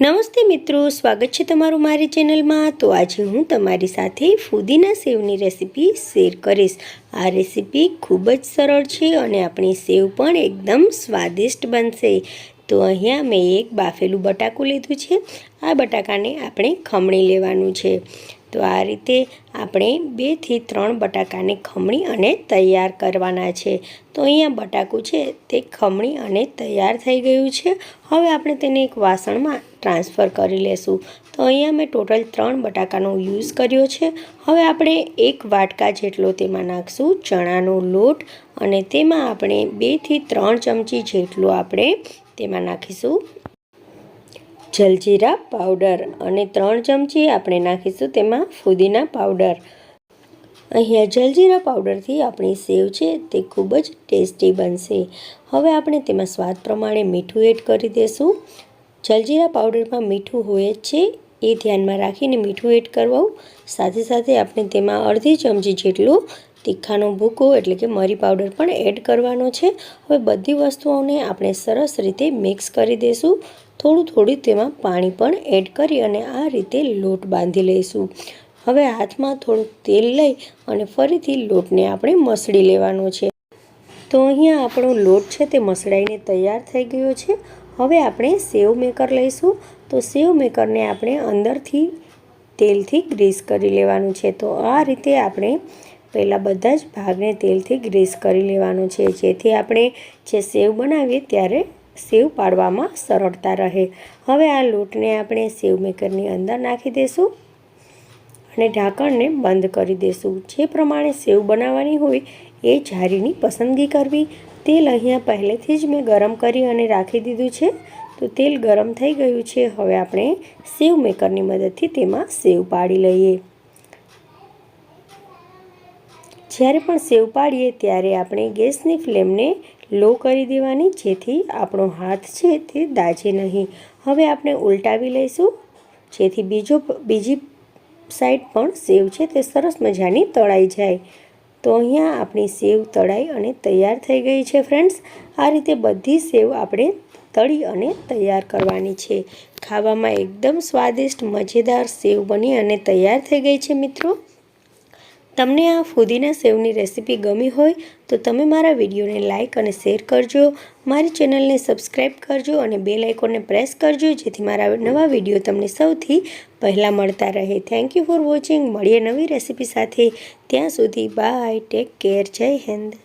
નમસ્તે મિત્રો, સ્વાગત છે તમારું મારી ચેનલમાં. તો આજે હું તમારી સાથે ફુદીના સેવની રેસીપી શેર કરીશ. આ રેસીપી ખૂબ જ સરળ છે અને આપણી સેવ પણ એકદમ સ્વાદિષ્ટ બનશે. તો અહીંયા મેં એક બાફેલું બટાકું લીધું છે. આ બટાકાને આપણે ખમણી લેવાનું છે. તો આ રીતે આપણે બેથી ત્રણ બટાકાને ખમણી અને તૈયાર કરવાના છે. તો અહીંયા બટાકું છે તે ખમણી અને તૈયાર થઈ ગયું છે. હવે આપણે તેને એક વાસણમાં ટ્રાન્સફર કરી લેશું. તો અહીંયા મેં ટોટલ ત્રણ બટાકાનો યુઝ કર્યો છે. હવે આપણે એક વાટકા જેટલો તેમાં નાખશું ચણાનો લોટ અને તેમાં આપણે બેથી ત્રણ ચમચી જેટલો આપણે તેમાં નાખીશું જલજીરા પાવડર અને ત્રણ ચમચી આપણે નાખીશું તેમાં ફુદીના પાવડર. અહીંયા જલજીરા પાવડરથી આપણી સેવ છે તે ખૂબ જ ટેસ્ટી બનશે. હવે આપણે તેમાં સ્વાદ પ્રમાણે મીઠું એડ કરી દઈશું જલજીરા પાવડરમાં મીઠું હોય જ છે, એ ધ્યાનમાં રાખીને મીઠું એડ કરવું. સાથે સાથે આપણે તેમાં અડધી ચમચી જેટલું તીખાનો ભૂકો એટલે કે મરી પાવડર પણ એડ કરવાનો છે. હવે બધી વસ્તુઓને આપણે સરસ રીતે મિક્સ કરી દઈશું થોડું થોડું તેમાં પાણી પણ એડ કરી અને આ રીતે લોટ બાંધી લઈશું. હવે હાથમાં થોડુંક તેલ લઈ અને ફરીથી લોટને આપણે મસળી લેવાનો છે. તો અહીંયા આપણો લોટ છે તે મસળાઈને તૈયાર થઈ ગયો છે. હવે આપણે સેવ મેકર લઈશું. તો સેવ મેકરને આપણે અંદરથી તેલથી ગ્રીસ કરી લેવાનું છે. તો આ રીતે આપણે પહેલાં બધા જ ભાગને તેલથી ગ્રીસ કરી લેવાનું છે. જેથી આપણે જે સેવ બનાવીએ ત્યારે સેવ પાડવામાં સરળતા રહે. હવે આ લોટને આપણે સેવ મેકરની અંદર નાખી દઈશું અને ઢાંકણને બંધ કરી દઈશું જે પ્રમાણે સેવ બનાવવાની હોય એ જારીની પસંદગી કરવી. તેલ અહીંયા પહેલેથી જ મેં ગરમ કરી અને રાખી દીધું છે. તો તેલ ગરમ થઈ ગયું છે. હવે આપણે સેવ મેકરની મદદથી તેમાં સેવ પાડી લઈએ. જ્યારે પણ સેવ પાડીએ ત્યારે આપણે ગેસની ફ્લેમને લો કરી દેવાની, જેથી આપણો હાથ છે તે દાજે નહીં. હવે આપણે ઉલટાવી લઈશું. જેથી બીજો, બીજી સાઈડ પણ સેવ છે, તે સરસ મજાની તળાઈ જાય. તો અહીંયા આપણી સેવ તળાઈ અને તૈયાર થઈ ગઈ છે, ફ્રેન્ડ્સ. આ રીતે બધી સેવ આપણે તળી અને તૈયાર કરવાની છે. ખાવામાં એકદમ સ્વાદિષ્ટ, મજેદાર સેવ બની અને તૈયાર થઈ ગઈ છે, મિત્રો. તમને આ ફુદીના સેવની રેસીપી ગમી હોય તો તમે મારા વિડીયોને લાઇક અને શેર કરજો. મારી ચેનલને સબસ્ક્રાઈબ કરજો અને બે લાઇકોને પ્રેસ કરજો, જેથી મારા નવા વીડિયો તમને સૌથી પહેલાં મળતા રહે. થેન્ક યુ ફોર વોચિંગ મળીએ નવી રેસીપી સાથે. ત્યાં સુધી બાય ટેક કેર જય હિન્દ.